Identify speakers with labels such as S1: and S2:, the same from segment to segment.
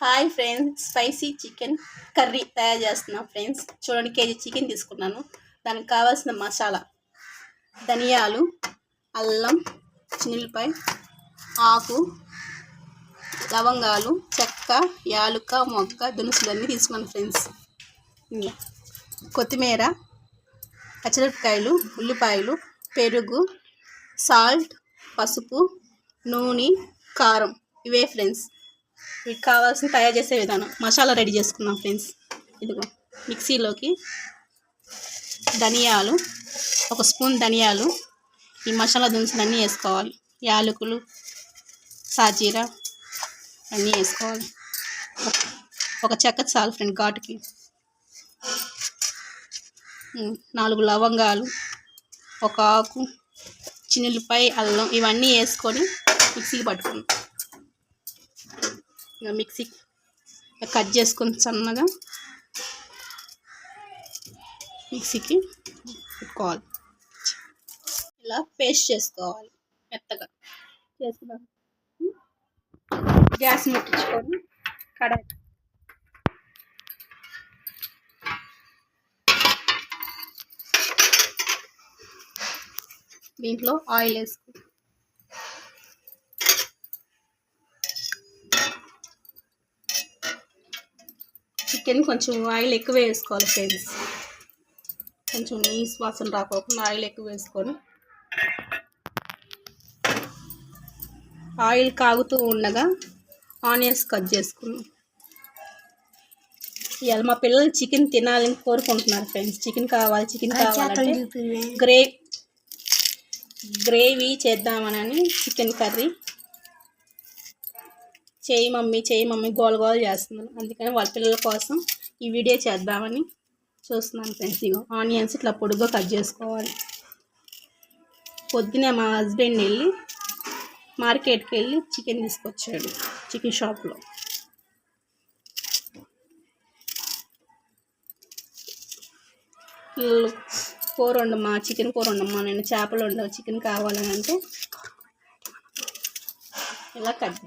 S1: Hi friends spicy chicken curry తయారు చేస్తున్నాం friends చూడండి కేజీ చికెన్ తీసుకున్నాను. దానికి కావాల్సిన మసాలా. ధనియాలు అల్లం చిన్నులపాయ ఆకు లవంగాలు చెక్క యాలుక మొక్క దినుసులన్నీ తీసుకున్నాను ఫ్రెండ్స్ కొత్తిమీర పచ్చిమిరపకాయలు ఉల్లిపాయలు పెరుగు సాల్ట్ పసుపు నూనె కారం. ఇవే ఫ్రెండ్స్ మీకు కావాల్సిన తయారు చేసే విధానం. మసాలా రెడీ చేసుకున్నాం ఫ్రెండ్స్. ఇదిగో మిక్సీలోకి ధనియాలు ఒక స్పూన్ ధనియాలు ఈ మసాలా దినుసులు అన్నీ వేసుకోవాలి. యాలకులు సాజీరా అన్నీ వేసుకోవాలి. ఒక- చెక్క చాలు ఫ్రెండ్ ఘాటుకి. నాలుగు లవంగాలు ఒక ఆకు చిన్నులపై అల్లం ఇవన్నీ వేసుకొని మిక్సీకి పట్టుకున్నాం ఇంకా మిక్సీ కట్ చేసుకొని సన్నగా మిక్సీకి పెట్టుకోవాలి. ఇలా పేస్ట్ చేసుకోవాలి మెత్తగా. చేసుకున్నాం గ్యాస్ ముట్టించుకొని కడాయి. దీంట్లో ఆయిల్ వేసుకో చికెన్ కొంచెం ఆయిల్ ఎక్కువ వేసుకోవాలి ఫ్రెండ్స్. కొంచెం నీస్ వాసన రాకోకుండా ఆయిల్ ఎక్కువ వేసుకొని ఆయిల్ కాగుతూ ఉండగా ఆనియన్స్ కట్ చేసుకున్నాం ఇవాళ మా పిల్లలు చికెన్ తినాలని కోరుకుంటున్నారు ఫ్రెండ్స్. చికెన్ కావాలి చికెన్ కావాలంటే గ్రే గ్రేవీ చేద్దామనని చికెన్ కర్రీ చేయి మమ్మీ చేయి మమ్మీ గోల గోల చేస్తున్నాను అందుకని వాళ్ళ పిల్లల కోసం ఈ వీడియో చేద్దామని చూస్తున్నాను ఫ్రెండ్స్. ఇగో ఆనియన్స్ ఇట్లా పొడుగ్గా కట్ చేసుకోవాలి. పొద్దునే మా హస్బెండ్ వెళ్ళి మార్కెట్కి వెళ్ళి చికెన్ తీసుకొచ్చాడు చికెన్ షాప్లో. పిల్లలు కూర వండమ్మా చికెన్ కూర వండమ్మా నేను చేపలు వండవు చికెన్ కావాలని అంటే ఇలా కట్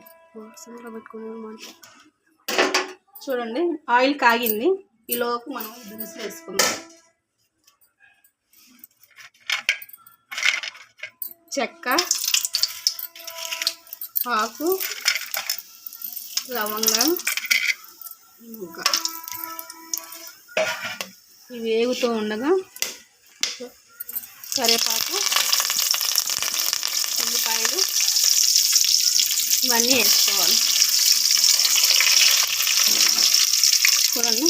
S1: చూడండి ఆయిల్ కాగింది. ఈలోపు మనం దినుసులు వేసుకుందాం. చెక్క ఆకు లవంగా ఇంకా. ఇవి వేగుతూ ఉండగా కరివేపాకు ఉల్లిపాయలు ఇవన్నీ వేసుకోవాలి. చూడండి.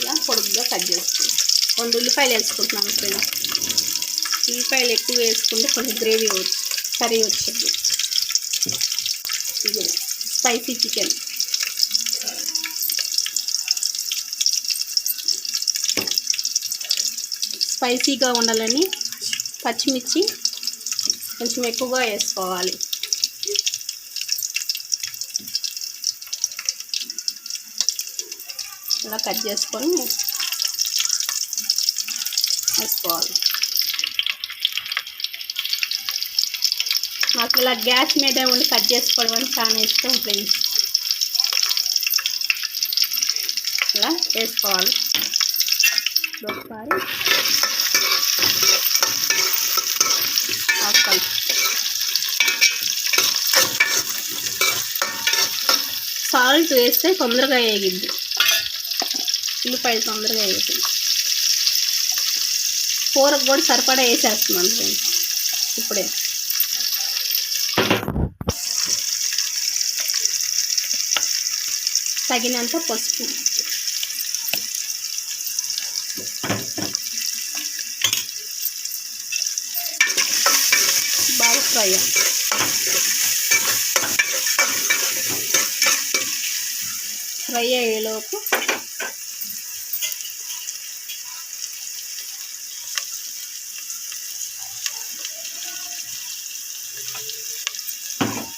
S1: ఇలా పొడుగ్గా కట్ చేసుకుంటాం రెండు ఉల్లిపాయలు వేసుకుంటున్నాం ఇక్కడ ఉల్లిపాయలు ఎక్కువ వేసుకుంటే కొంచెం గ్రేవీ కర్రీ వచ్చింది. ఇది స్పైసీ చికెన్. స్పైసీగా ఉండాలని పచ్చిమిర్చి కొంచెం ఎక్కువగా వేసుకోవాలి. ఇలా కట్ చేసుకొని వేసుకోవాలి. నాకు ఇలా గ్యాస్ మీద ఉండి కట్ చేసుకోవడం అని చాలా ఇష్టం ఫ్రెండ్స్. ఇలా వేసుకోవాలి. ఒకసారి సాల్ట్ వేస్తే తొందరగా వేగిద్ది ఉల్లిపాయలు తొందరగా వేగుతుంది కూరకు కూడా సరిపడా వేసేస్తున్నాను ఫ్రెండ్స్ ఇప్పుడే. తగినంత పసుపు. బాగా ఫ్రై ఫ్రై అయ్యేలోపు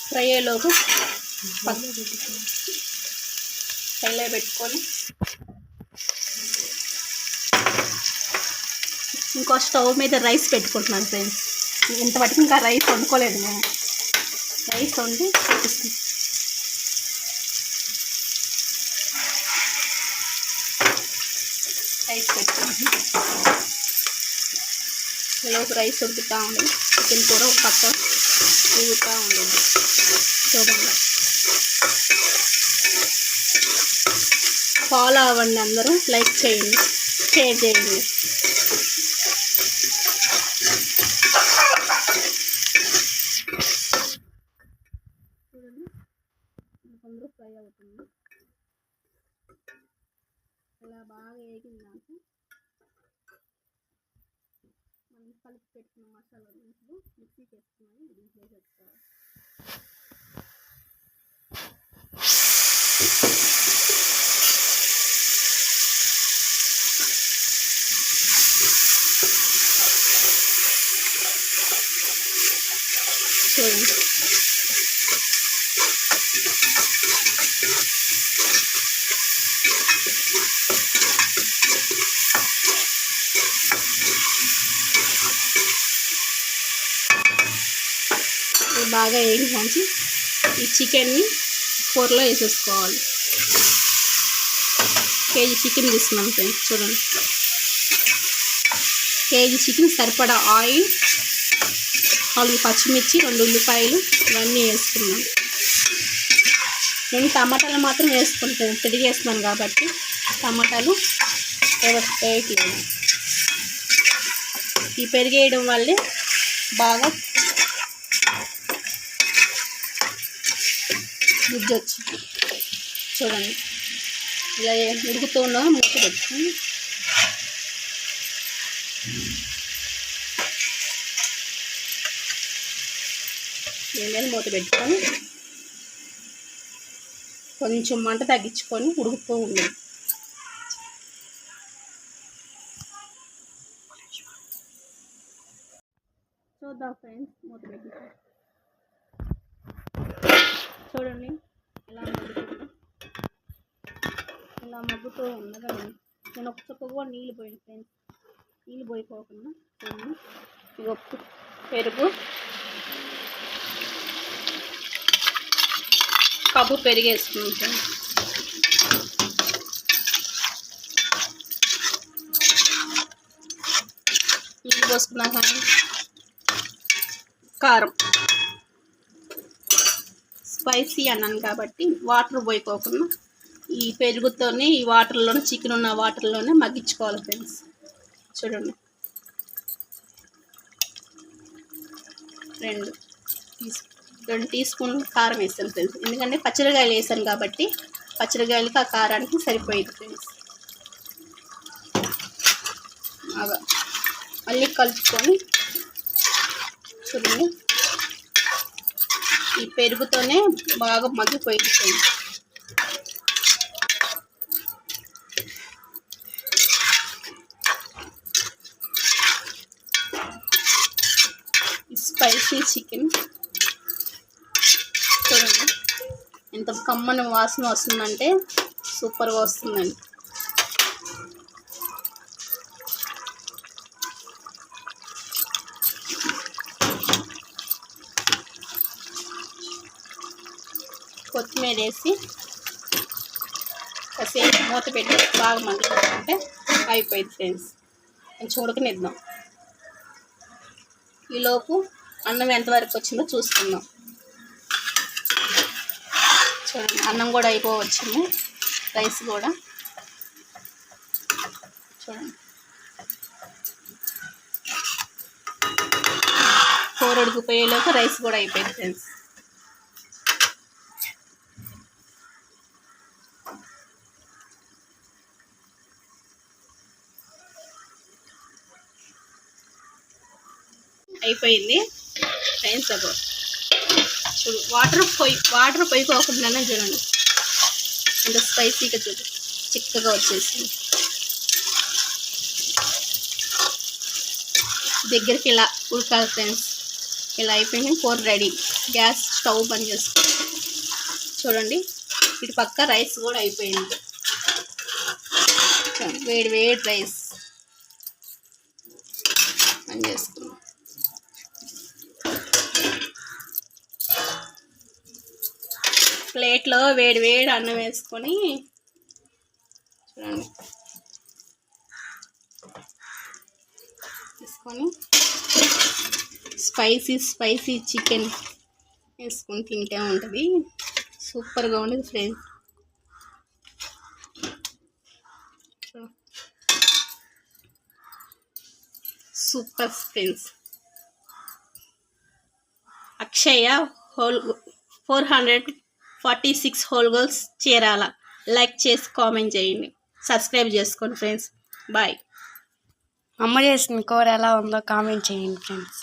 S1: ఫ్రై అయ్యేలోపు పల్లె పెట్టుకొని ఇంకో స్టవ్ మీద రైస్ పెట్టుకుంటున్నాను ఫ్రెండ్స్. ఇంతవరకు ఇంకా రైస్ వండుకోలేదు మేము రైస్ వండి రైస్ పెట్టుకుంది ఒక రైస్ ఉడుకుతూ ఉంది. చికెన్ కూర ఒక పక్క ఉడుకుతూ ఉండండి చూడండి ఫాలో అవ్వండి అందరూ. లైక్ చేయండి. షేర్ చేయండి చూడండి కొందరు ఫ్రై అవుతుంది ఇలా బాగా వేగిందాక మనం కలిపి పెట్టుకున్న మసాలా దినుసులు మిక్సీకి వేసుకున్నాము దీంట్లో వేసుకోవాలి చూడండి you. బాగా వేయించి ఈ చికెన్ని కూరలో వేసేసుకోవాలి. కేజీ చికెన్ తీసుకున్నాం ఫ్రెండ్స్ చూడండి. కేజీ చికెన్ సరిపడా ఆయిల్ నాలుగు పచ్చిమిర్చి రెండు ఉల్లిపాయలు ఇవన్నీ వేసుకున్నాం. నేను టమాటాలు మాత్రం వేసుకుంటాను తిరిగేస్తున్నాను కాబట్టి టమాటాలు వేయట్లేదు. ఈ పెరిగేయడం వల్లే బాగా గుజ్జు వచ్చింది చూడండి. ఇలా ఉడుకుతూ ఉన్నా మూత పెట్టుకుని. నేను మూత పెట్టుకొని కొంచెం మంట తగ్గించుకొని ఉడుకుతూ ఉన్నాను చూద్దాం ఫ్రెండ్స్ మూత పెట్టి చూడండి ఎలా మగ్గుతుందో ఇలా మగ్గుతూ ఉండగా నేను ఒక చుక్క కూడా నీళ్ళు పోయింది ఫ్రెండ్స్. నీళ్ళు పోయిపోకుండా చూడండి ఇది ఒక పెరుగు. కబ్బు పెరిగేసుకున్నాం ఫ్రెండ్స్. నీళ్ళు పోసుకున్నా కానీ కారం. స్పైసీ అన్నాను కాబట్టి వాటర్ పోయిపోకుండా ఈ పెరుగుతోనే ఈ వాటర్లోనే చికెన్ ఉన్న వాటర్లోనే మగ్గించుకోవాలి ఫ్రెండ్స్. చూడండి. రెండు రెండు టీ స్పూన్ కారం వేస్తాను ఫ్రెండ్స్. ఎందుకంటే పచ్చడికాయలు వేసాను కాబట్టి పచ్చడికాయలకి ఆ కారానికి సరిపోయేది ఫ్రెండ్స్. బాగా మళ్ళీ కలుపుకొని చూడండి. ఈ పెరుగుతోనే బాగా మగ్గిపోయింది ఫ్రెండ్స్. Spicy chicken. చూడండి. ఎంత కమ్మని వాసన వస్తుందంటే సూపర్గా వస్తుందండి. కొత్తిమీర వేసి కాసేపు మూత పెట్టి బాగా మగ్గుతుంటే అయిపోయింది ఫ్రెండ్స్. కొంచెం ఉడకనిద్దాం ఈలోపు అన్నం ఎంతవరకు వచ్చిందో చూసుకుందాం. చూడండి అన్నం కూడా అయిపోవచ్చింది రైస్ కూడా. చూడండి. కూర ఉడికిపోయేలోపు రైస్ కూడా అయిపోయింది ఫ్రెండ్స్. అయిపోయింది. ఫ్రెండ్స్ అబౌట్ చూడు వాటర్ పొయ్యి వాటర్ పొయ్యిపోకుండానే చూడండి. ఎంత స్పైసీగా చూడు. చిక్కగా వచ్చేసింది. దగ్గరికి ఇలా ఉడకాలి ఫ్రెండ్స్ ఇలా అయిపోయింది. కూర రెడీ గ్యాస్ స్టవ్ బంద్ చేసుకో. చూడండి. ఇటు పక్క రైస్ కూడా అయిపోయింది. వేడి వేడి రైస్ బంద్ చేసుకుందాం ప్లేట్లో వేడి వేడి అన్నం వేసుకొని చూడండి. తీసుకొని స్పైసీ స్పైసీ చికెన్ వేసుకొని తింటే ఉంటుంది. సూపర్గా ఉండేది friends. Super friends. Akshaya whole four hundred forty six whole goals చేరాల? Like చేసి కామెంట్ చేయండి. సబ్స్క్రైబ్ చేసుకోండి ఫ్రెండ్స్. బాయ్.
S2: అమ్మ చేసిన కూర ఎలా ఉందో కామెంట్ చేయండి ఫ్రెండ్స్.